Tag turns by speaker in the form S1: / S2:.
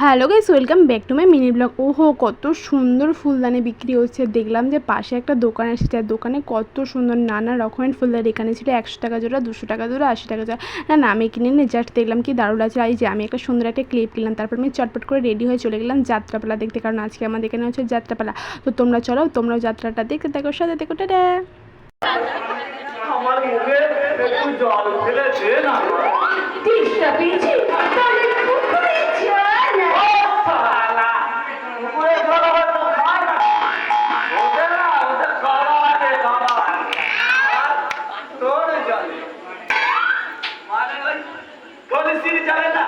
S1: Hello guys welcome back to my mini blog ওহো কত সুন্দর ফুলদানি বিক্রি হচ্ছে। দেখলাম যে পাশে একটা দোকান এসেছে আর দোকানে কত সুন্দর নানা রকমের ফুলদানি। এখানে ছিল একশো টাকা জোড়া, দুশো টাকা জোড়া, আশি টাকা জোড়া। না না, আমি কিনে নিই জাস্ট দেখলাম কি দারুণ আছে এই যে আমি একটা সুন্দর একটা ক্লিপ কিনলাম। তারপর আমি চটপট করে রেডি হয়ে চলে গেলাম যাত্রাপালা দেখতে। কারণ আজকে আমাদের এখানে হচ্ছে যাত্রাপালা। তো তোমরা চলো, তোমরাও যাত্রাটা দেখতে দেখো সাথে দেখো টাটা।
S2: পলিসির জানে না?